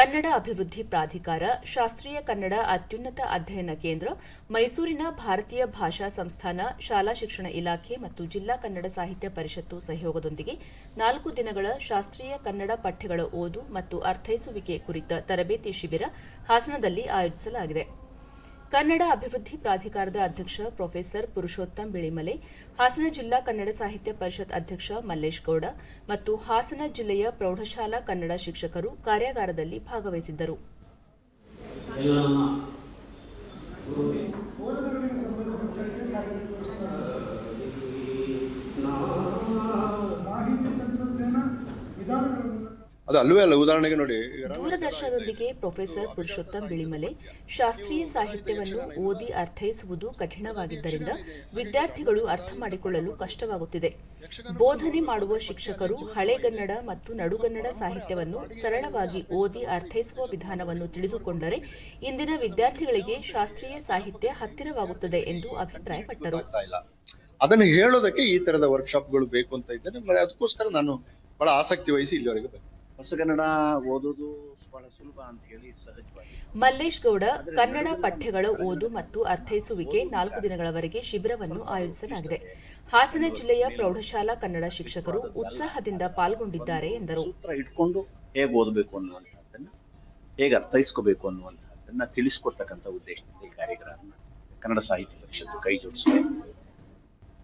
ಕನ್ನಡ ಅಭಿವೃದ್ಧಿ ಪ್ರಾಧಿಕಾರ, ಶಾಸ್ತ್ರೀಯ ಕನ್ನಡ ಅತ್ಯುನ್ನತ ಅಧ್ಯಯನ ಕೇಂದ್ರ, ಮೈಸೂರಿನ ಭಾರತೀಯ ಭಾಷಾ ಸಂಸ್ಥಾನ, ಶಾಲಾ ಶಿಕ್ಷಣ ಇಲಾಖೆ ಮತ್ತು ಜಿಲ್ಲಾ ಕನ್ನಡ ಸಾಹಿತ್ಯ ಪರಿಷತ್ತು ಸಹಯೋಗದೊಂದಿಗೆ ನಾಲ್ಕು ದಿನಗಳ ಶಾಸ್ತ್ರೀಯ ಕನ್ನಡ ಪಠ್ಯಗಳ ಓದು ಮತ್ತು ಅರ್ಥೈಸುವಿಕೆ ಕುರಿತ ತರಬೇತಿ ಶಿಬಿರ ಹಾಸನದಲ್ಲಿ ಆಯೋಜಿಸಲಾಗಿದೆ. ಕನ್ನಡ ಅಭಿವೃದ್ಧಿ ಪ್ರಾಧಿಕಾರದ ಅಧ್ಯಕ್ಷ ಪ್ರೊಫೆಸರ್ ಪುರುಷೋತ್ತಮ್ ಬಿಳಿಮಲೆ ಹಾಸನ ಜಿಲ್ಲಾ ಕನ್ನಡ ಸಾಹಿತ್ಯ ಪರಿಷತ್ ಅಧ್ಯಕ್ಷ ಮಲ್ಲೇಶ್ ಗೌಡ ಮತ್ತು ಹಾಸನ ಜಿಲ್ಲೆಯ ಪ್ರೌಢಶಾಲಾ ಕನ್ನಡ ಶಿಕ್ಷಕರು ಕಾರ್ಯಾಗಾರದಲ್ಲಿ ಭಾಗವಹಿಸಿದ್ದರು. ಅದು ಅಲ್ಲವೇ ಅಲ್ಲ ಉದಾಹರಣೆಗೆ ನೋಡಿ ದೂರದರ್ಶನದೊಂದಿಗೆ ಪ್ರೊಫೆಸರ್ ಪುರುಷೋತ್ತಮ್ ಬಿಳಿಮಲೆ ಶಾಸ್ತ್ರೀಯ ಸಾಹಿತ್ಯವನ್ನು ಓದಿ ಅರ್ಥೈಸುವುದು ಕಠಿಣವಾಗಿದ್ದರಿಂದ ವಿದ್ಯಾರ್ಥಿಗಳು ಅರ್ಥ ಮಾಡಿಕೊಳ್ಳಲು ಕಷ್ಟವಾಗುತ್ತಿದೆ. ಬೋಧನೆ ಮಾಡುವ ಶಿಕ್ಷಕರು ಹಳೆಗನ್ನಡ ಮತ್ತು ನಡುಗನ್ನಡ ಸಾಹಿತ್ಯವನ್ನು ಸರಳವಾಗಿ ಓದಿ ಅರ್ಥೈಸುವ ವಿಧಾನವನ್ನು ತಿಳಿದುಕೊಂಡರೆ ಇಂದಿನ ವಿದ್ಯಾರ್ಥಿಗಳಿಗೆ ಶಾಸ್ತ್ರೀಯ ಸಾಹಿತ್ಯ ಹತ್ತಿರವಾಗುತ್ತದೆ ಎಂದು ಅಭಿಪ್ರಾಯಪಟ್ಟರು. ಅದನ್ನು ಹೇಳೋದಕ್ಕೆ ಈ ತರದ ವರ್ಕ್ಶಾಪ್ಗಳು ಬೇಕು ಅಂತ ಇದ್ದೇನೆ ಅದಕ್ಕೋಸ್ಕರ ನಾನು ಬಹಳ ಆಸಕ್ತಿ ವಹಿಸಿ ಇಲ್ಲಿವರೆಗೆ ಬಂದೆ. ಹೊಸಗನ್ನಡ ಓದೋದು ಬಹಳ ಸುಲಭ ಅಂತ ಹೇಳಿ ಸಹಜವಾಗಿ. ಮಲ್ಲೇಶ್ ಗೌಡ ಕನ್ನಡ ಪಠ್ಯಗಳ ಓದು ಮತ್ತು ಅರ್ಥೈಸುವಿಕೆ ನಾಲ್ಕು ದಿನಗಳವರೆಗೆ ಶಿಬಿರವನ್ನು ಆಯೋಜಿಸಲಾಗಿದೆ. ಹಾಸನ ಜಿಲ್ಲೆಯ ಪ್ರೌಢಶಾಲಾ ಕನ್ನಡ ಶಿಕ್ಷಕರು ಉತ್ಸಾಹದಿಂದ ಪಾಲ್ಗೊಂಡಿದ್ದಾರೆ ಎಂದರು. ಸೂತ್ರ ಇಟ್ಕೊಂಡು ಹೇಗೆ ಓದಬೇಕು ಅನ್ನುವಂಥದ್ದನ್ನ ಹೇಗೆ ಅರ್ಥೈಸ್ಕೋಬೇಕು ಅನ್ನುವಂಥದ್ದನ್ನ ತಿಳಿಸ್ಕೊಡ್ತಕ್ಕಂಥ ಉದ್ದೇಶದಿಂದ ಈ ಕಾರ್ಯಕ್ರಮ ಕನ್ನಡ ಸಾಹಿತ್ಯ ಪರಿಷತ್ತು ಕೈ ಜೋಡಿಸಿದೆ.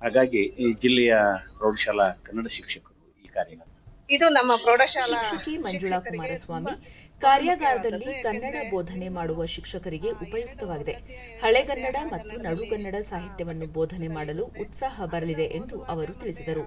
ಹಾಗಾಗಿ ಈ ಜಿಲ್ಲೆಯ ಪ್ರೌಢಶಾಲಾ ಕನ್ನಡ ಶಿಕ್ಷಕರು ಇದು ನಮ್ಮ ಪ್ರೌಢಶಾಲಾ ಶಿಕ್ಷಕಿ ಮಂಜುಳಾ ಕುಮಾರಸ್ವಾಮಿ ಕಾರ್ಯಾಗಾರದಲ್ಲಿ ಕನ್ನಡ ಬೋಧನೆ ಮಾಡುವ ಶಿಕ್ಷಕರಿಗೆ ಉಪಯುಕ್ತವಾಗಿದೆ. ಹಳೆಗನ್ನಡ ಮತ್ತು ನಡುಗನ್ನಡ ಸಾಹಿತ್ಯವನ್ನು ಬೋಧನೆ ಮಾಡಲು ಉತ್ಸಾಹ ಬರಲಿದೆ ಎಂದು ಅವರು ತಿಳಿಸಿದರು.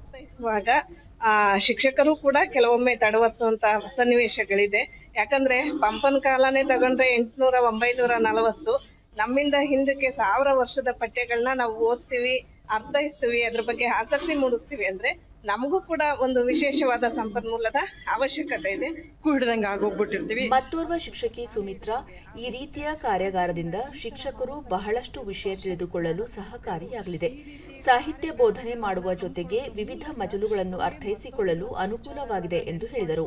ಆ ಶಿಕ್ಷಕರು ಕೂಡ ಕೆಲವೊಮ್ಮೆ ತಡವರಿಸುವಂತ ಸನ್ನಿವೇಶಗಳಿದೆ. ಯಾಕಂದ್ರೆ ಪಂಪನ್ ಕಾಲನೇ ತಗೊಂಡ್ರೆ ಎಂಟುನೂರ ಒಂಬೈನೂರ ನಲವತ್ತು ನಮ್ಮಿಂದ ಹಿಂದಕ್ಕೆ ಸಾವಿರ ವರ್ಷದ ಪಠ್ಯಗಳನ್ನ ನಾವು ಓದ್ತೀವಿ ಅರ್ಥೈಸ್ತೀವಿ ಅದ್ರ ಬಗ್ಗೆ ಆಸಕ್ತಿ ಮೂಡಿಸ್ತೀವಿ ಅಂದ್ರೆ ನಮಗೂ ಕೂಡ ಒಂದು ವಿಶೇಷವಾದ ಸಂಪನ್ಮೂಲದ ಅವಶ್ಯಕತೆ ಇದೆ. ಕೂಡದಂಗೆ ಆಗೋಗ್ಬಿಟ್ಟಿರ್ತೀವಿ. ಮತ್ತೋರ್ವ ಶಿಕ್ಷಕಿ ಸುಮಿತ್ರಾ ಈ ರೀತಿಯ ಕಾರ್ಯಾಗಾರದಿಂದ ಶಿಕ್ಷಕರು ಬಹಳಷ್ಟು ವಿಷಯ ತಿಳಿದುಕೊಳ್ಳಲು ಸಹಕಾರಿಯಾಗಲಿದೆ. ಸಾಹಿತ್ಯ ಬೋಧನೆ ಮಾಡುವ ಜೊತೆಗೆ ವಿವಿಧ ಮಜಲುಗಳನ್ನು ಅರ್ಥೈಸಿಕೊಳ್ಳಲು ಅನುಕೂಲವಾಗಿದೆ ಎಂದು ಹೇಳಿದರು.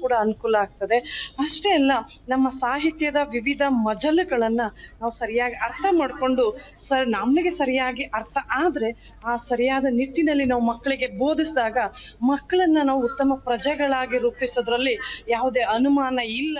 ಕೂಡ ಅನುಕೂಲ ಆಗ್ತದೆ. ಅಷ್ಟೇ ಅಲ್ಲ ನಮ್ಮ ಸಾಹಿತ್ಯದ ವಿವಿಧ ಮಜಲುಗಳನ್ನ ನಾವು ಸರಿಯಾಗಿ ಅರ್ಥ ಮಾಡ್ಕೊಂಡು ಸರ್ ನಮಗೆ ಸರಿಯಾಗಿ ಅರ್ಥ ಆದ್ರೆ ಆ ಸರಿಯಾದ ನಿಟ್ಟಿನಲ್ಲಿ ನಾವು ಮಕ್ಕಳಿಗೆ ಬೋಧಿಸಿದಾಗ ಮಕ್ಕಳನ್ನ ನಾವು ಉತ್ತಮ ಪ್ರಜೆಗಳಾಗಿ ರೂಪಿಸೋದ್ರಲ್ಲಿ ಯಾವುದೇ ಅನುಮಾನ ಇಲ್ಲ